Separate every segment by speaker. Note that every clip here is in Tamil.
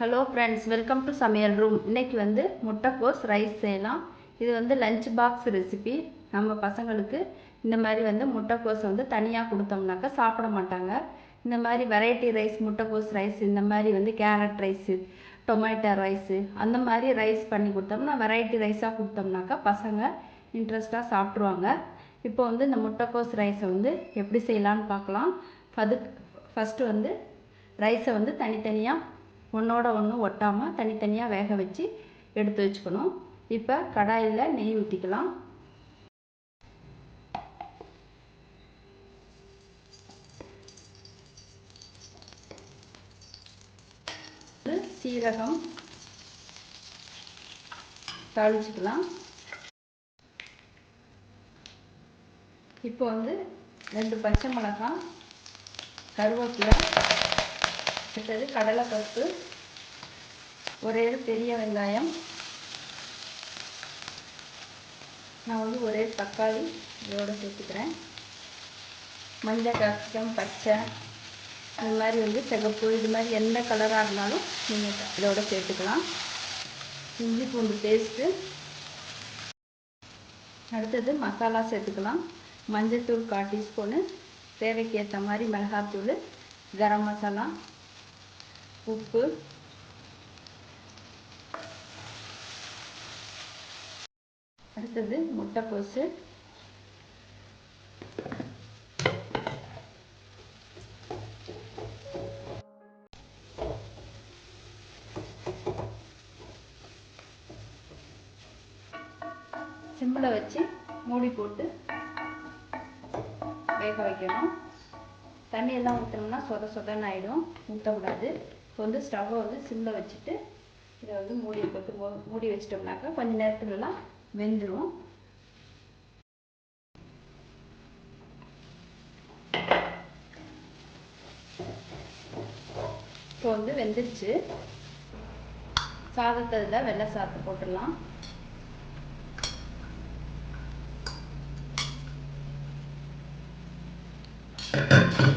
Speaker 1: ஹலோ ஃப்ரெண்ட்ஸ் வெல்கம் டு சமையல் ரூம் இன்னைக்கு வந்து முட்டைக்கோஸ் ரைஸ் செய்யலாம். இது வந்து லஞ்ச் பாக்ஸ் ரெசிபி நம்ம பசங்களுக்கு இந்த மாதிரி வந்து முட்டைக்கோஸ் வந்து தனியாக கொடுத்தோம்னாக்கா சாப்பிட மாட்டாங்க. இந்த மாதிரி வெரைட்டி ரைஸ் முட்டைக்கோஸ் ரைஸ் இந்த மாதிரி வந்து கேரட் ரைஸு டொமேட்டோ ரைஸு அந்த மாதிரி ரைஸ் பண்ணி கொடுத்தோம்னா வெரைட்டி ரைஸாக கொடுத்தோம்னாக்கா பசங்க இன்ட்ரெஸ்ட்டாக சாப்பிட்ருவாங்க இப்போ வந்து இந்த முட்டைக்கோஸ் ரைஸை வந்து எப்படி செய்யலான்னு பார்க்கலாம். அதுக்கு ஃபஸ்ட்டு வந்து ரைஸை வந்து தனித்தனியாக ஒன்றோட ஒன்று ஒட்டாமல் தனித்தனியாக வேக வச்சு எடுத்து வச்சுக்கணும். இப்போ கடாயில் நெய் ஊற்றிக்கலாம் சீரகம் தாளிச்சுக்கலாம். இப்போ வந்து ரெண்டு பச்சை மிளகாய் கருவேப்பிலை அடுத்தது கடலைப்பருப்பு. ஒரே பெரிய வெங்காயம். நான் வந்து ஒரே தக்காளி இதோட சேர்த்துக்கிறேன். மஞ்சள் கேப்சிகம் பச்சை அது மாதிரி வந்து சிகப்பு இது மாதிரி எந்த கலராக இருந்தாலும் நீங்கள் இதோட சேர்த்துக்கலாம். இஞ்சி பூண்டு பேஸ்ட்டு அடுத்தது மசாலா சேர்த்துக்கலாம். மஞ்சள்தூள் கால் டீஸ்பூனு. தேவைக்கு ஏற்ற மாதிரி மிளகாத்தூள் கரம் மசாலா உப்பு. அடுத்தது முட்டைக்கோசு சிம்பிளை வச்சு மூடி போட்டு வேக வைக்கணும். தண்ணியெல்லாம் ஊற்றினோம்னா சொத சொதன்னு ஆகிடும் ஊற்றக்கூடாது இப்போ வந்து ஸ்டவ்வை வந்து சிம்மில் வச்சுட்டு இதை வந்து மூடி போட்டு மூடி வச்சிட்டோம்னாக்கா கொஞ்சம் நேரத்துலலாம் வெந்துடும் இப்போ வந்து வெந்துருச்சு. சாதத்தை இதில் வெள்ளை சாதத்தை போட்டுடலாம்.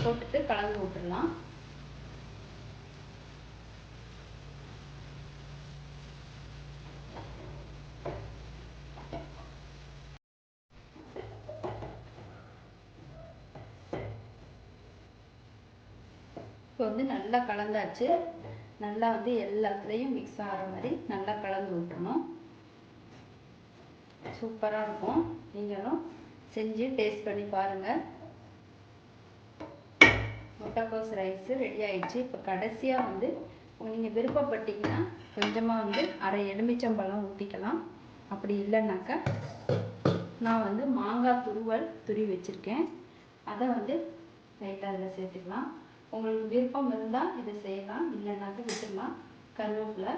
Speaker 1: போட்டுட்டு கலந்து விட்டுடலாம். இப்போ வந்து நல்லா கலந்தாச்சு. நல்லா வந்து எல்லாத்துலேயும் மிக்ஸ் ஆகிற மாதிரி நல்லா கலந்து விட்டுறணும் சூப்பராக இருக்கும். நீங்களும் செஞ்சு டேஸ்ட் பண்ணி பாருங்கள் முட்டைக்கோஸ் ரைஸு ரெடி ஆயிடுச்சு. இப்போ கடைசியாக வந்து நீங்கள் விருப்பப்பட்டீங்கன்னா கொஞ்சமாக வந்து அரை எலுமிச்சம்பழம் ஊற்றிக்கலாம் அப்படி இல்லைன்னாக்கா நான் வந்து மாங்காய் துருவல் துருவி வச்சுருக்கேன். அதை வந்து லைட்டாக அதில் சேர்த்துக்கலாம். உங்களுக்கு விருப்பம் இருந்தால் இதை செய்யலாம் இல்லைனாக்கா விட்டுடலாம். கருவேப்பிலை.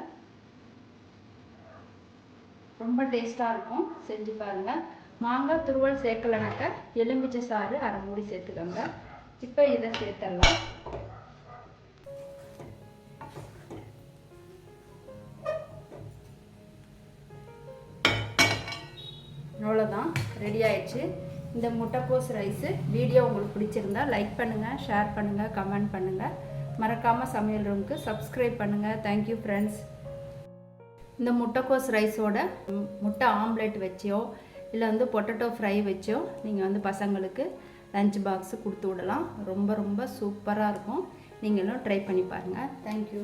Speaker 1: ரொம்ப டேஸ்ட்டாக இருக்கும். செஞ்சு பாருங்கள் மாங்காய் துருவல் சேர்க்கலைனாக்கா எலுமிச்சை சாறு அரை மூடி சேர்த்துக்கோங்க. இப்போ இதை சேர்த்துடலாம். அவ்வளோதான் ரெடி ஆயிடுச்சு. இந்த முட்டைக்கோஸ் ரைஸு. வீடியோ உங்களுக்கு பிடிச்சிருந்தா லைக் பண்ணுங்கள் ஷேர் பண்ணுங்கள் கமெண்ட் பண்ணுங்கள் மறக்காமல் சமையல் ரூமுக்கு சப்ஸ்கிரைப் பண்ணுங்கள் தேங்க்யூ ஃப்ரெண்ட்ஸ் இந்த முட்டைக்கோஸ் ரைஸோட முட்டை ஆம்லெட் வச்சோ இல்லை வந்து பொட்டேட்டோ ஃப்ரை வச்சோ நீங்கள் வந்து பசங்களுக்கு லஞ்ச் பாக்ஸு கொடுத்து விடலாம். ரொம்ப ரொம்ப சூப்பராக இருக்கும். நீங்களும் ட்ரை பண்ணி பாருங்கள் தேங்க்யூ